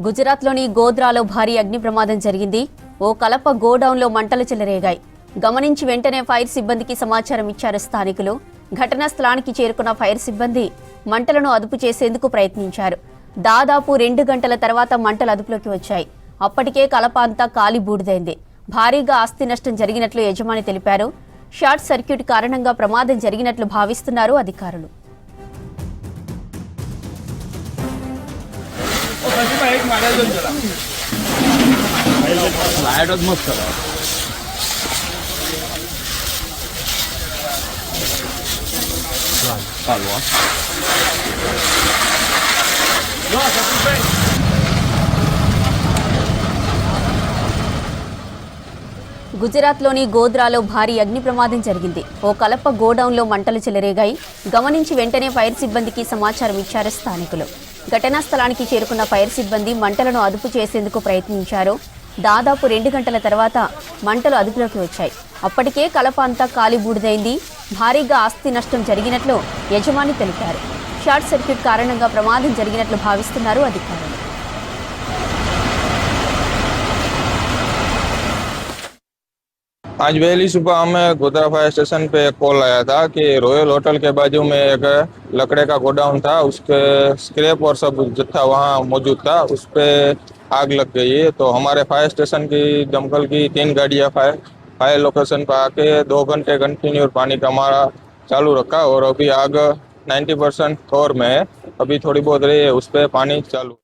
గుజరాత్లోని గోద్రాలో భారీ అగ్ని ప్రమాదం జరిగింది. ఓ కలప గోడౌన్లో మంటలు చెలరేగాయి. గమనించి వెంటనే ఫైర్ సిబ్బందికి సమాచారం ఇచ్చారు స్థానికులు. ఘటనా స్థలానికి చేరుకున్న ఫైర్ సిబ్బంది మంటలను అదుపు చేసేందుకు ప్రయత్నించారు. దాదాపు రెండు గంటల తర్వాత మంటలు అదుపులోకి వచ్చాయి. అప్పటికే కలప అంతా కాలి బూడిదైంది. భారీగా ఆస్తి నష్టం జరిగినట్లు యజమాని తెలిపారు. షార్ట్ సర్క్యూట్ కారణంగా ప్రమాదం జరిగినట్లు భావిస్తున్నారు అధికారులు. लाईटच मस्त करा चालवा గుజరాత్లోని గోద్రాలో భారీ అగ్ని ప్రమాదం జరిగింది ఓ కలప గోడౌన్లో మంటలు చెలరేగాయి గమనించి వెంటనే ఫైర్ సిబ్బందికి సమాచారం ఇచ్చారు స్థానికులు ఘటనా స్థలానికి చేరుకున్న ఫైర్ సిబ్బంది మంటలను అదుపు చేసేందుకు ప్రయత్నించారు. దాదాపు రెండు గంటల తర్వాత మంటలు అదుపులోకి వచ్చాయి. అప్పటికే కలప అంతా కాలి బూడిదైంది. భారీగా ఆస్తి నష్టం జరిగినట్లు యజమాని తెలిపారు. షార్ట్ సర్క్యూట్ కారణంగా ప్రమాదం జరిగినట్లు భావిస్తున్నారు అధికారులు. आज वहली सुबह हमें गोदरा फायर स्टेशन पे कॉल आया था कि रॉयल होटल के बाजू में एक लकड़े का गोडाउन था, उसके स्क्रैप और सब जत्था वहाँ मौजूद था, उस पर आग लग गई है। तो हमारे फायर स्टेशन की दमकल की तीन गाड़ियाँ फायर फायर लोकेशन पर आके दो घंटे कंटिन्यू पानी का मारा चालू रखा और अभी आग 90 परसेंट कवर में है अभी थोड़ी बहुत रही है, उस पर पानी चालू।